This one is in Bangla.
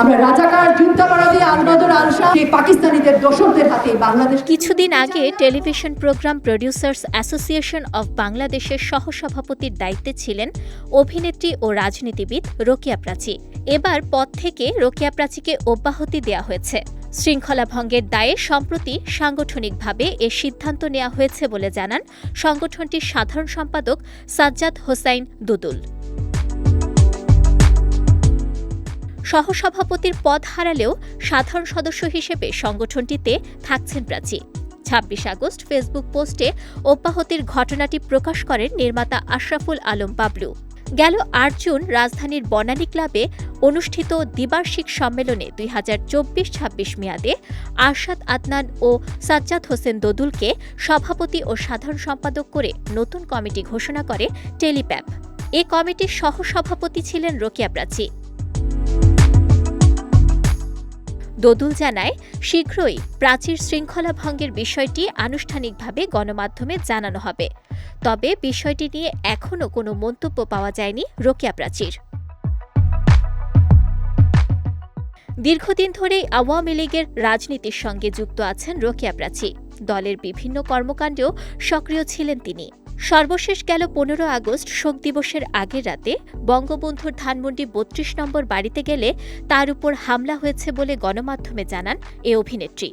আমরা রাজাকার যুদ্ধাপরাধী আলবদর আলশা সেই পাকিস্তানিদের দোসরদের হাতে বাংলাদেশ কিছুদিন আগে television programme producers association of বাংলাদেশের সহসভাপতির দায়িত্বে ছিলেন অভিনেত্রী ও রাজনীতিবিদ রোকিয়া প্রাচী। এবার পদ থেকে রোকিয়া প্রাচীকে অব্যাহতি দেওয়া হয়েছে। শৃঙ্খলা ভঙ্গের দায়ে সম্প্রতি সাংগঠনিকভাবে এ সিদ্ধান্ত নেওয়া হয়েছে বলে জানান সংগঠনটির সাধারণ সম্পাদক সাজ্জাদ হোসাইন দুদুল। সহসভাপতির পদ হারালেও সাধারণ সদস্য হিসেবে সংগঠনটিতে থাকছেন প্রাচী ছাব্বিশ আগস্ট ফেসবুক পোস্টে অব্যাহতির ঘটনাটি প্রকাশ করেন নির্মাতা আশরাফুল আলম বাবলু। গেল আট জুন রাজধানীর বনানী ক্লাবে অনুষ্ঠিত দ্বিবার্ষিক সম্মেলনে দুই হাজার চব্বিশ ছাব্বিশ মেয়াদে আরশাদ আদনান ও সাজ্জাদ হোসেন দদুলকে সভাপতি ও সাধারণ সম্পাদক করে নতুন কমিটি ঘোষণা করে টেলিপ্যাপ। এ কমিটির সহসভাপতি ছিলেন রোকিয়া প্রাচী দোদুল জানায়, শীঘ্রই প্রাচীর শৃঙ্খলা ভঙ্গের বিষয়টি আনুষ্ঠানিকভাবে গণমাধ্যমে জানানো হবে। তবে বিষয়টি নিয়ে এখনও কোনো মন্তব্য পাওয়া যায়নি রোকেয়া প্রাচীর। দীর্ঘদিন ধরেই আওয়ামী লীগের রাজনীতির সঙ্গে যুক্ত আছেন রোকেয়া প্রাচী। দলের বিভিন্ন কর্মকাণ্ডেও সক্রিয় ছিলেন তিনি। সর্বশেষ গেল পনেরো আগস্ট শোক দিবসের আগের রাতে বঙ্গবন্ধুর ধানমন্ডি বত্রিশ নম্বর বাড়িতে গেলে তার উপর হামলা হয়েছে বলে গণমাধ্যমে জানান এ অভিনেত্রী।